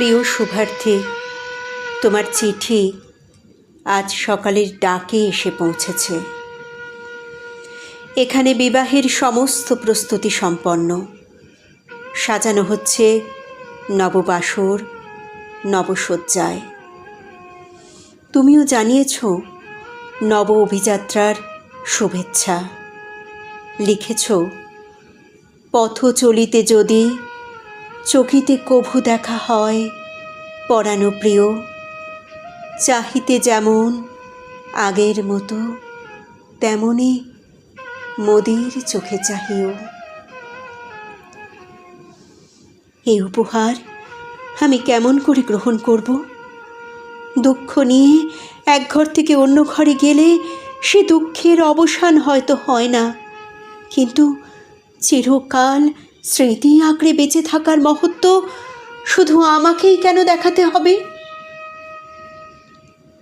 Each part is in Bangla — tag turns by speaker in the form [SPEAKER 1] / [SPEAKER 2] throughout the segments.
[SPEAKER 1] প্রিয় শুভার্থী, তোমার চিঠি আজ সকালের ডাকে এসে পৌঁছেছে। এখানে বিবাহের সমস্ত প্রস্তুতি সম্পন্ন। সাজানো হচ্ছে নববাসর, নবসজ্জায়। তুমিও জানিয়েছ, নব অভিযাত্রার শুভেচ্ছা। লিখেছ, পথ চলিতে যদি চকিতে কভু দেখা হয় পরানো প্রিয়, চাহিতে যেমন আগের মতো, তেমনি মোদির চোখে চাহিও। এই উপহার আমি কেমন করে গ্রহণ করব? দুঃখ নিয়ে এক ঘর থেকে অন্য ঘরে গেলে সে দুঃখের অবসান হয়তো হয় না। কিন্তু চিরকাল স্মৃতি আঁকড়ে বেঁচে থাকার মহত্ব শুধু আমাকেই কেন দেখাতে হবে?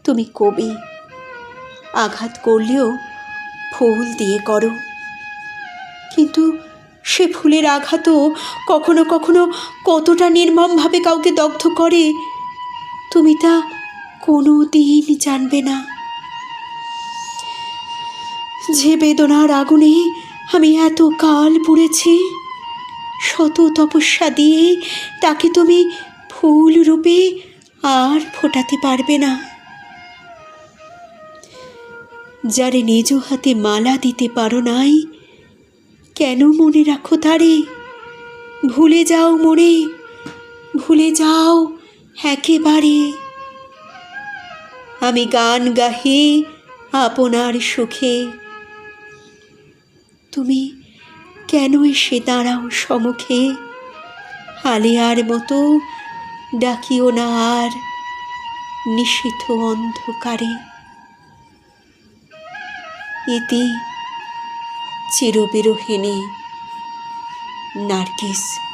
[SPEAKER 1] তুমি কবি। আঘাত করলেও ফুল দিয়ে করো। কিন্তু সে ফুলের আঘাতও কখনো কখনো কতটা নির্মমভাবে কাউকে দগ্ধ করে, তুমি তা কোনো দিন জানবে না। যে বেদনার আগুনে আমি এত কাল পুড়েছি শত তপস্যা দিয়ে তাকে তুমি ফুল রূপে আর ফোটাতে পারবে না। যারে নিজ হাতে মালা দিতে পারো নাই, কেন মনে রাখো তারে? ভুলে যাও মনে, ভুলে যাও একেবারে। আমি গান গাহি আপনার সুখে। তুমি কেন এসে দাঁড়াও সমুখে? আলিয়ার মতো ডাকিও না আর নিষিদ্ধ অন্ধকারে। ইতি চিরবিরোহিণী নার্গিস।